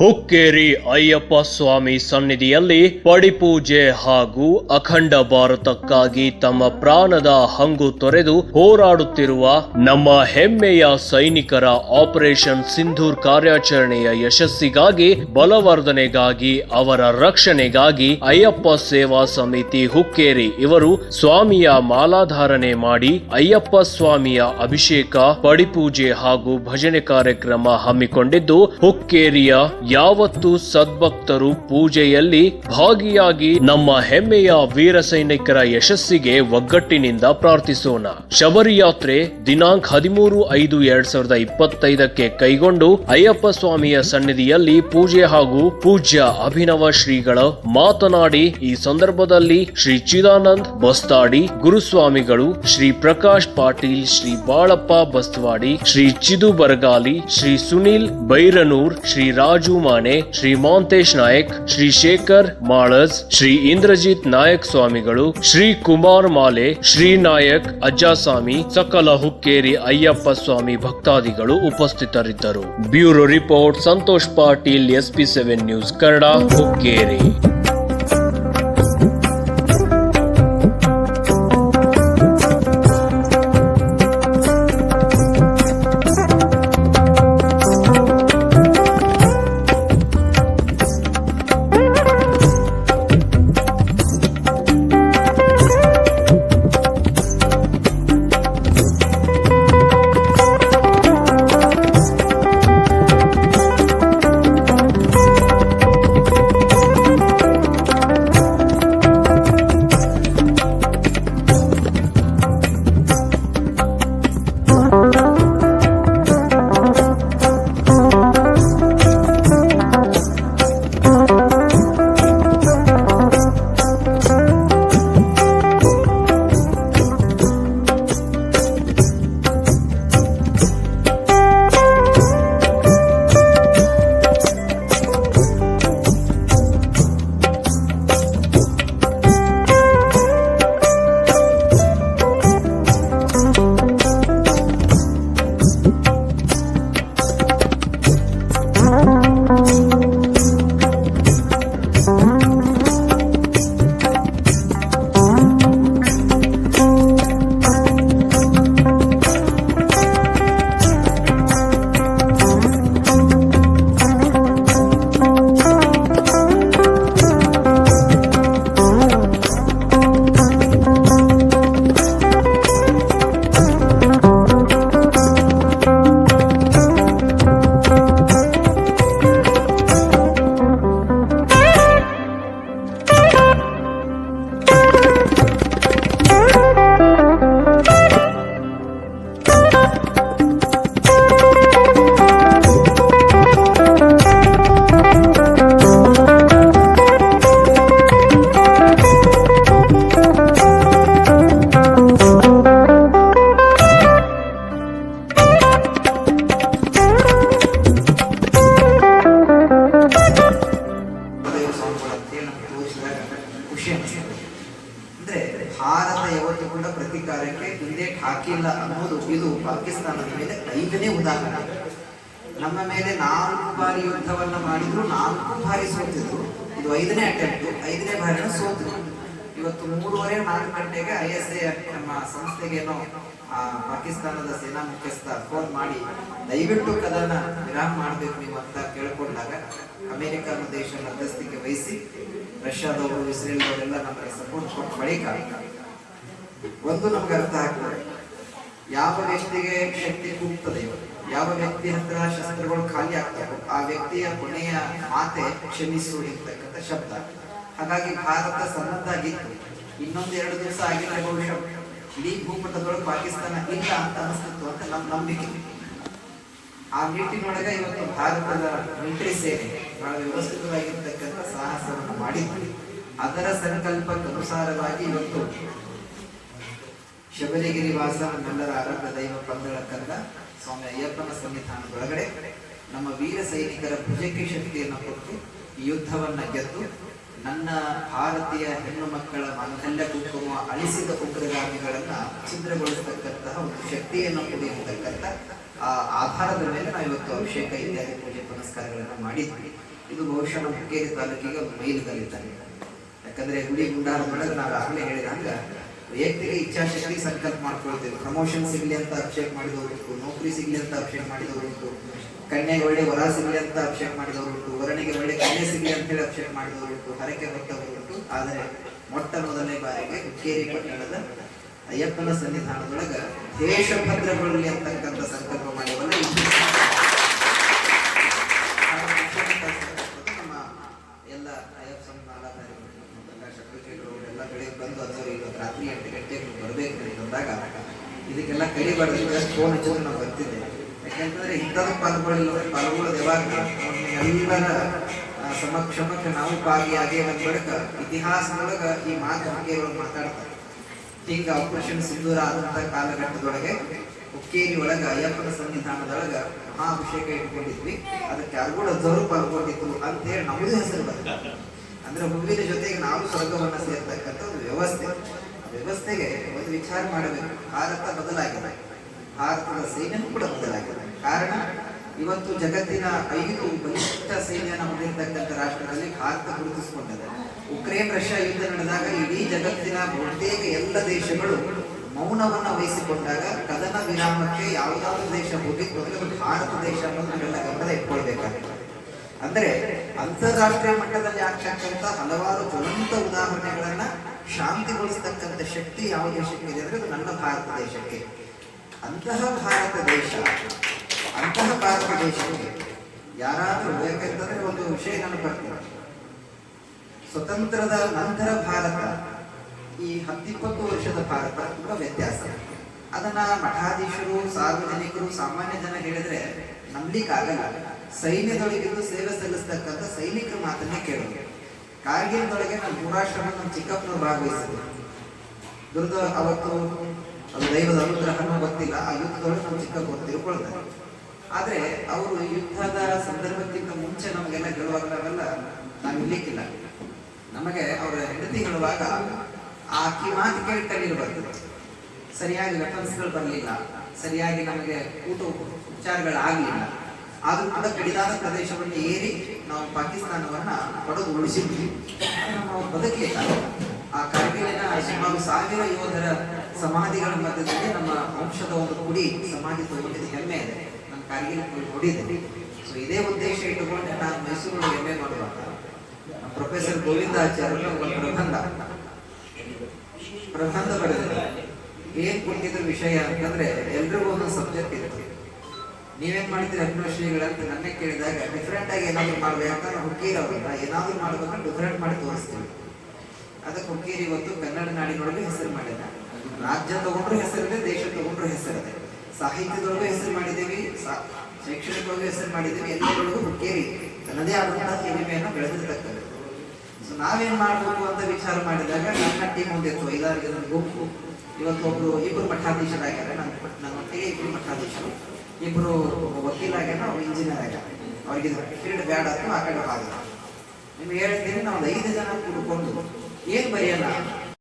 ಹುಕ್ಕೇರಿ ಅಯ್ಯಪ್ಪ ಸ್ವಾಮಿ ಸನ್ನಿಧಿಯಲ್ಲಿ ಪಡಿಪೂಜೆ ಹಾಗೂ ಅಖಂಡ ಭಾರತಕ್ಕಾಗಿ ತಮ್ಮ ಪ್ರಾಣದ ಹಂಗು ತೊರೆದು ಹೋರಾಡುತ್ತಿರುವ ನಮ್ಮ ಹೆಮ್ಮೆಯ ಸೈನಿಕರ ಆಪರೇಷನ್ ಸಿಂಧೂರ್ ಕಾರ್ಯಾಚರಣೆಯ ಯಶಸ್ಸಿಗಾಗಿ, ಬಲವರ್ಧನೆಗಾಗಿ, ಅವರ ರಕ್ಷಣೆಗಾಗಿ ಅಯ್ಯಪ್ಪ ಸೇವಾ ಸಮಿತಿ ಹುಕ್ಕೇರಿ ಇವರು ಸ್ವಾಮಿಯ ಮಾಲಾಧಾರಣೆ ಮಾಡಿ ಅಯ್ಯಪ್ಪ ಸ್ವಾಮಿಯ ಅಭಿಷೇಕ, ಪಡಿಪೂಜೆ ಹಾಗೂ ಭಜನೆ ಕಾರ್ಯಕ್ರಮ ಹಮ್ಮಿಕೊಂಡಿದ್ದು, ಹುಕ್ಕೇರಿಯ ಯಾವತ್ತು ಸದ್ಭಕ್ತರು ಪೂಜೆಯಲ್ಲಿ ಭಾಗಿಯಾಗಿ ನಮ್ಮ ಹೆಮ್ಮೆಯ ವೀರ ಸೈನಿಕರ ಯಶಸ್ಸಿಗೆ ಒಗ್ಗಟ್ಟಿನಿಂದ ಪ್ರಾರ್ಥಿಸೋಣ. ಶಬರಿಯಾತ್ರೆ ದಿನಾಂಕ ಹದಿಮೂರು ಐದು ಎರಡ್ ಸಾವಿರದ ಇಪ್ಪತ್ತೈದಕ್ಕೆ ಕೈಗೊಂಡು ಅಯ್ಯಪ್ಪ ಸ್ವಾಮಿಯ ಸನ್ನಿಧಿಯಲ್ಲಿ ಪೂಜೆ ಹಾಗೂ ಪೂಜ್ಯ ಅಭಿನವ ಶ್ರೀಗಳ ಮಾತನಾಡಿ, ಈ ಸಂದರ್ಭದಲ್ಲಿ ಶ್ರೀ ಚಿದಾನಂದ್ ಬಸ್ತಾಡಿ, ಗುರುಸ್ವಾಮಿಗಳು ಶ್ರೀ ಪ್ರಕಾಶ್ ಪಾಟೀಲ್, ಶ್ರೀ ಬಾಳಪ್ಪ ಬಸ್ತವಾಡಿ ಶ್ರೀ ಚಿದು ಬರಗಾಲಿ, ಶ್ರೀ ಸುನೀಲ್ ಬೈರನೂರ್, ಶ್ರೀ ರಾಜು ಮಾನೆ ಶ್ರೀ ಮಾಂತೇಶ್ ನಾಯಕ್, ಶ್ರೀ ಶೇಖರ್ ಮಾಳಸ್ ಶ್ರೀ ಇಂದ್ರಜಿತ್ ನಾಯಕ್ ಸ್ವಾಮಿಗಳು, ಶ್ರೀ ಕುಮಾರ್ ಮಾಲೆ, ಶ್ರೀ ನಾಯಕ್ ಅಜ್ಜಾಸ್ವಾಮಿ, ಸಕಲ ಹುಕ್ಕೇರಿ ಅಯ್ಯಪ್ಪ ಸ್ವಾಮಿ ಭಕ್ತಾದಿಗಳು ಉಪಸ್ಥಿತರಿದ್ದರು. Bureau report Santosh Patil, SP seven news Kannada, Hukkeri. ಪಾಕಿಸ್ತಾನದ ಮೇಲೆ ಐದನೇ ಉದಾಹರಣೆ. ನಮ್ಮ ಮೇಲೆ ನಾಲ್ಕು ಬಾರಿ ಯುದ್ಧವನ್ನ ಮಾಡಿದ್ರು, ನಾಲ್ಕು ಬಾರಿ ಸೋತಿದ್ರು. ಇದು ಐದನೇ ಅಟೆಂಪ್ಟ್ ಐದನೇ ಬಾರಿನ ಸೋತು ಇವತ್ತು ಮೂರುವರೆ, ನಾಲ್ಕು ಗಂಟೆಗೆ ಐ ಎಸ್ ಎ, ನಮ್ಮ ಸಂಸ್ಥೆಗೇನೋ, ಆ, ಪಾಕಿಸ್ತಾನದ ಸೇನಾ ಮುಖ್ಯಸ್ಥ ಫೋನ್ ಮಾಡಿ, ದಯವಿಟ್ಟು ಕದನ ವಿರಾಮ ಮಾಡಬೇಕು ನೀವು ಅಂತ ಕೇಳ್ಕೊಂಡಾಗ ಅಮೆರಿಕ ದೇಶ ಮಧ್ಯಸ್ಥಿಕೆ ವಹಿಸಿ, ರಷ್ಯಾದವರು ಇಸ್ರೇಲ್ದವರೆಲ್ಲ ನಮಗೆ ಸಪೋರ್ಟ್ ಕೊಟ್ಟ ಬಳಿಕ, ಒಂದು ನಮ್ಗೆ ಅರ್ಥ ಆಗ್ತದೆ. ಯಾವ ವ್ಯಕ್ತಿಗೆ ಶಕ್ತಿ ಕೂಗ್ತದೆ ಯಾವ ವ್ಯಕ್ತಿ ಹತ್ರ ಶಸ್ತ್ರಗಳು ಖಾಲಿ ಆಗ್ತವೆ, ಆ ವ್ಯಕ್ತಿಯ ಕೊನೆಯ ಮಾತೆ ಕ್ಷಮಿಸು ಇರ್ತಕ್ಕಂಥ ಶಬ್ದ. ಹಾಗಾಗಿ ಭಾರತ ಸನ್ನದ್ಧಾಗಿತ್ತು ಇನ್ನೊಂದು ಎರಡು ದಿವಸ ಆಗಿಲ್ಲ ಬಹುಶಃ. ಇಡೀ ಭೂಪಟದೊಳಗೆ ಪಾಕಿಸ್ತಾನ ಇಲ್ಲ ಅಂತ ಅನಿಸ್ತಿತ್ತು ಅಂತ ನಮ್ಮ ನಂಬಿಕೆ. ಆ ನಿಟ್ಟಿನೊಳಗೆ ಇವತ್ತು ಭಾರತದ ಮಿಲಿಟರಿ ಸೇನೆ ಬಹಳ ವ್ಯವಸ್ಥಿತವಾಗಿರ್ತಕ್ಕಂಥ ಸಾಹಸವನ್ನು ಮಾಡಿದ್ವಿ ಅದರ ಸಂಕಲ್ಪಕ್ಕನುಸಾರವಾಗಿ ಇವತ್ತು ಶಬರಿಗಿರಿ ವಾಸ ನಲ್ಲರ ಅರಣ್ಯ ದೈವ ಪಂದಳ ಕಂದ ಸ್ವಾಮಿ ಅಯ್ಯಪ್ಪನ ಸನ್ನಿಧಾನದೊಳಗಡೆ ನಮ್ಮ ವೀರ ಸೈನಿಕರ ಭುಜಕ್ಕೆ ಶಕ್ತಿಯನ್ನು ಕೊಟ್ಟು ಯುದ್ಧವನ್ನ ಗೆದ್ದು ನನ್ನ ಭಾರತೀಯ ಹೆಣ್ಣು ಮಕ್ಕಳ ಮಾಂಗಲ್ಯ ಕುಂಕುಮ ಅಳಿಸಿದ ಉಗ್ರಗಾಮಿಗಳನ್ನ ಛಿದ್ರಗೊಳಿಸತಕ್ಕಂತಹ ಒಂದು ಶಕ್ತಿಯನ್ನು ಕೊಡಿರ್ತಕ್ಕಂಥ ಆ ಆಧಾರದ ಮೇಲೆ ನಾವು ಇವತ್ತು ಅಭಿಷೇಕ ಇತ್ಯಾದಿ ಪೂಜೆ ಪುನಸ್ಕಾರಗಳನ್ನು ಮಾಡಿದ್ವಿ. ಇದು ಬಹುಶಃ ನಮ್ಮ ಹುಕ್ಕೇರಿ ತಾಲೂಕಿಗೆ ಒಂದು ಮೈಲುಗಲ್ಲಿದ್ದಾನೆ ಯಾಕಂದ್ರೆ ಗುಡಿ ಗುಂಡಾರದೊಳಗೆ ನಾವು ಆಗಲೇ ಹೇಳಿದಂಗ ವೈಯಕ್ತಿಕ ಇಚ್ಛಾಶಕ್ತಿ ಸಂಕಲ್ಪ ಮಾಡ್ಕೊಳ್ತೇವೆ. ಪ್ರಮೋಷನ್ ಸಿಗ್ಲಿ ಅಂತ ಅಭಿಷೇಕ ಮಾಡಿದವರುಂಟು ನೌಕರಿ ಸಿಗ್ಲಿ ಅಂತ ಅಭಿಷೇಕ ಮಾಡಿದವರುಂಟು ಕನ್ಯೆಗೆ ಒಳ್ಳೆ ವರ ಸಿಗ್ಲಿ ಅಂತ ಅಭಿಷೇಕ ಮಾಡಿದವರುಂಟು ವರನಿಗೆ ಒಳ್ಳೆ ಕನ್ಯೆ ಸಿಗ್ಲಿ ಅಂತ ಹೇಳಿ ಅಭಿಷೇಕ ಮಾಡಿದವರುಂಟು ಹರಕೆ ಹೊತ್ತವರುಂಟು ಆದರೆ ಮೊಟ್ಟ ಮೊದಲನೇ ಬಾರಿಗೆ ಹುಕ್ಕೇರಿ ಪಟ್ಟಣದ ಅಯ್ಯಪ್ಪನ ಸನ್ನಿಧಾನದೊಳಗ ದೇಶ ಭದ್ರಗೊಳ್ಳಲಿ ಅಂತಕ್ಕಂಥ ಸಂಕಲ್ಪ ಮಾಡಿವಲ್ಲ ರಾತ್ರಿ ಎಂಟು ಗಂಟೆಗೆ ನೀವು ಬಂದಾಗ ಅಂತ ಬಂದಾಗ ಇದಕ್ಕೆಲ್ಲ ಕೈ ಬರೆದ್ರೆ ಫೋನ್ ಹಚ್ಚಿದ್ರೆ ನಾವು ಬರ್ತಿದ್ದೆ ಯಾಕೆಂತಂದ್ರೆ ಇಂಥದ್ದು ಪಾಲ್ಗೊಳ್ಳಿಲ್ಲ ಪಾಲ್ಗೊಳ್ಳೋದು ಯಾವಾಗ ಎಲ್ಲರ ಸಮಕ್ಷಮಕ್ಕೆ ನಾವು ಭಾಗಿಯಾಗಿ ಒಂದು ಬಳಿಕ ಇತಿಹಾಸದೊಳಗ ಈ ಮಾತು ಹಂಗೆಗಳು ಮಾತಾಡ್ತಾರೆ. ಹಿಂಗ ಆಪರೇಷನ್ ಸಿಂಧೂರ ಆದಂತ ಕಾಲಘಟ್ಟದೊಳಗೆ ಹುಕ್ಕೇರಿ ಒಳಗ ಅಯ್ಯಪ್ಪನ ಸನ್ನಿಧಾನದೊಳಗ ಮಹಾಭಿಷೇಕ ಇಟ್ಕೊಂಡಿದ್ವಿ. ಅದಕ್ಕೆ ಅರ್ಗುಣ ಜರು ಪಾಲ್ಗೊಂಡಿತ್ತು ಅಂತ ಹೇಳಿ ನಮ್ಮದು ಹೆಸರು ಬರ್ತಾರೆ ಅಂದ್ರೆ ಹುಬ್ಬಿನ ಜೊತೆಗೆ ನಾವು ಸ್ವರ್ಗವನ್ನ ಸೇರ್ತಕ್ಕಂಥ ಒಂದು ವ್ಯವಸ್ಥೆ. ವ್ಯವಸ್ಥೆಗೆ ಒಂದು ವಿಚಾರ ಮಾಡಬೇಕು. ಭಾರತ ಬದಲಾಗಿದೆ. ಭಾರತದ ಸೈನ್ಯನೂ ಕೂಡ ಬದಲಾಗಿದೆ. ಕಾರಣ, ಇವತ್ತು ಜಗತ್ತಿನ ಐದು ಬಲಿಷ್ಠ ಸೈನ್ಯನ ಹೊಂದಿರತಕ್ಕಂಥ ರಾಷ್ಟ್ರದಲ್ಲಿ ಭಾರತ ಗುರುತಿಸಿಕೊಂಡಿದೆ. ಉಕ್ರೇನ್, ರಷ್ಯಾ ಯುದ್ಧ ನಡೆದಾಗ ಇಡೀ ಜಗತ್ತಿನ ಬಹುತೇಕ ಎಲ್ಲ ದೇಶಗಳು ಮೌನವನ್ನು ವಹಿಸಿಕೊಂಡಾಗ ಕದನ ವಿರಾಮಕ್ಕೆ ಯಾವುದಾದ್ರೂ ದೇಶ ಹೋಗಿತ್ತು ಭಾರತ ದೇಶ ಅನ್ನೋದು ಗಮನ ಇಟ್ಕೊಳ್ಬೇಕಾಗುತ್ತೆ ಅಂದ್ರೆ ಅಂತಾರಾಷ್ಟ್ರೀಯ ಮಟ್ಟದಲ್ಲಿ ಆಗ್ತಕ್ಕಂಥ ಹಲವಾರು ಜ್ವಲಂತ ಉದಾಹರಣೆಗಳನ್ನ ಶಾಂತಿಗೊಳಿಸತಕ್ಕಂಥ ಶಕ್ತಿ ಯಾವ ದೇಶಕ್ಕೆ ಇದೆ ಅಂದ್ರೆ ಅದು ನನ್ನ ಭಾರತ ದೇಶಕ್ಕೆ. ಅಂತಹ ಭಾರತ ದೇಶ, ಅಂತಹ ಭಾರತ ದೇಶಕ್ಕೆ ಯಾರಾದರೂ ಬೇಕಂತಂದ್ರೆ ಒಂದು ವಿಷಯ ನಾನು ಬರ್ತೀನಿ ಸ್ವತಂತ್ರದ ನಂತರ ಭಾರತ, ಈ ಹತ್ತಿಪ್ಪತ್ತು ವರ್ಷದ ಭಾರತ ತುಂಬಾ ವ್ಯತ್ಯಾಸ. ಅದನ್ನ ಮಠಾಧೀಶರು, ಸಾರ್ವಜನಿಕರು, ಸಾಮಾನ್ಯ ಜನ ಹೇಳಿದ್ರೆ ನಂಬ್ಲಿಕ್ಕಾಗಲ್ಲ ಸೈನ್ಯದೊಳಗಿದ್ದು ಸೇವೆ ಸಲ್ಲಿಸ್ತಕ್ಕಂಥ ಸೈನಿಕರ ಮಾತನ್ನೇ ಕೇಳೋದು. ಕಾರ್ಗಿಲ್ದೊಳಗೆ ನಮ್ಮ ಪುರಾಶ್ರಮ ನಮ್ಮ ಚಿಕ್ಕಪ್ಪನವ್ರು ಭಾಗವಹಿಸಿದ್ರು ದುರ್ದ ಅವತ್ತು ಅದು ದೈವದ ಅನುಗ್ರಹನೂ ಗೊತ್ತಿಲ್ಲ, ಆ ಯುದ್ಧದೊಳಗೆ ನಮ್ಮ ಚಿಕ್ಕಪ್ಪ ತಿಳ್ಕೊಳ್ತಾರೆ ಆದರೆ ಅವರು ಯುದ್ಧದ ಸಂದರ್ಭಕ್ಕಿಂತ ಮುಂಚೆ ನಮಗೆಲ್ಲ ಹೇಳುವಾಗ ನಾವೆಲ್ಲ ನಾವು ಇರ್ಲಿಕ್ಕಿಲ್ಲ. ನಮಗೆ ಅವರ ಹೆಂಡತಿ ಹೇಳುವಾಗ ಆ ಕಿಮಾತಿ ಕೇಳಿ ಕಣ್ಣೀರು ಬರ್ತದೆ ಸರಿಯಾಗಿ ವೆಪನ್ಸ್ಗಳು ಬರಲಿಲ್ಲ, ಸರಿಯಾಗಿ ನಮಗೆ ಊಟ ಉಪಚಾರಗಳಾಗಲಿಲ್ಲ. ಆದ್ರೂ ಕೂಡ ಕಡಿದಾದ ಪ್ರದೇಶವನ್ನು ಏರಿ ನಾವು ಪಾಕಿಸ್ತಾನವನ್ನ ಪಡೆದು ಉಳಿಸಿದ್ವಿ ನಾವು ಬದುಕಲಿಲ್ಲ. ಆ ಕಾರ್ಗಿಲಿನ ಸುಮಾರು ಸಾವಿರ ಯೋಧರ ಸಮಾಧಿಗಳ ಮಧ್ಯದಲ್ಲಿ ನಮ್ಮ ವಂಶದ ಒಂದು ಕುಡಿ ಸಮಾಧಿ ತಗೊಂಡಿದ್ದು. ಹೆಮ್ಮೆ ಇದೆ. ನಮ್ಮ ಕಾರ್ಗಿಲ್ ನೋಡಿದೆ ಸೊ ಇದೇ ಉದ್ದೇಶ ಇಟ್ಟುಕೊಂಡು ನಾನು ಮೈಸೂರು ಹೆಮ್ಮೆ ಮಾಡುವಾಗ ಪ್ರೊಫೆಸರ್ ಗೋವಿಂದಾಚಾರ್ಯ ಒಂದು ಪ್ರಬಂಧ. ಪ್ರಬಂಧ ಬರೆದಿದ್ದಾರೆ ಏನ್ ಕೊಟ್ಟಿದ್ರು ವಿಷಯ ಅಂತಂದ್ರೆ ಎಲ್ರಿಗೂ ಒಂದು ಸಬ್ಜೆಕ್ಟ್ ಇರುತ್ತೆ ನೀವೇನ್ ಮಾಡ್ತೀರಿ ಅಭಿನಶ್ರೀಗಳಂತ ನನ್ನ ಕೇಳಿದಾಗ ಡಿಫ್ರೆಂಟ್ ಆಗಿ ಏನಾದ್ರು ಮಾಡ್ಬೇಕಂತ ನಾವು ಹುಕ್ಕೇರಿ ಅವ್ರಲ್ಲ ಏನಾದ್ರು ಮಾಡ್ಬೇಕಂತ ಡಿಫ್ರೆಂಟ್ ಮಾಡಿ ತೋರಿಸ್ತೀವಿ ಅದಕ್ಕೆ ಹುಕ್ಕೀರಿ ಇವತ್ತು ಕನ್ನಡ ನಾಡಿನೊಳಗೆ ಹೆಸರು ಮಾಡಿದ. ರಾಜ್ಯ ತಗೊಂಡ್ರು ಹೆಸರಿದೆ, ದೇಶ ತಗೊಂಡ್ರು ಹೆಸರಿದೆ. ಸಾಹಿತ್ಯದೊಳಗೆ ಹೆಸರು ಮಾಡಿದ್ದೀವಿ ಶೈಕ್ಷಣಿಕವಾಗೂ ಹೆಸರು ಮಾಡಿದ್ದೀವಿ ಎಲ್ಲರೊಳಗೂ ಹುಕ್ಕೇರಿ. ತನ್ನದೇ ಆದಂತಹ ಹಿರಿಮೆಯನ್ನು ಬೆಳೆದಿರ್ತಕ್ಕಂಥದ್ದು. ಸೊ ನಾವೇನ್ ಮಾಡಬೇಕು ಅಂತ ವಿಚಾರ ಮಾಡಿದಾಗ, ನನ್ನ ಟೀಮ್ ಒಂದಿತ್ತು ಐದಾರು ಜನ ಗುಂಪು ಇವತ್ತು ಒಬ್ರು ಇಬ್ಬರು ಮಠಾಧೀಶರಾಗ್ಯಾರ ನನ್ನ ನನ್ನ ಇಬ್ಬರು ಮಠಾಧೀಶರು. ಇಬ್ರು ವಕೀಲಾಗ್ಯಾರ, ಅವ್ರು ಇಂಜಿನಿಯರ್ ಆಗ್ಯಾರ. ಅವ್ರಿಗೆ ಫೀಲ್ಡ್ ಬ್ಯಾಡ್ ಅಂತ ಆ ಕಡೆ ನಿಮ್ಗೆ ಹೇಳ್ತೀನಿ ನಾವು ಒಂದು ಐದು ಜನ ಕೂಡ್ಕೊಂಡು ಏನು ಬರೆಯಲ್ಲ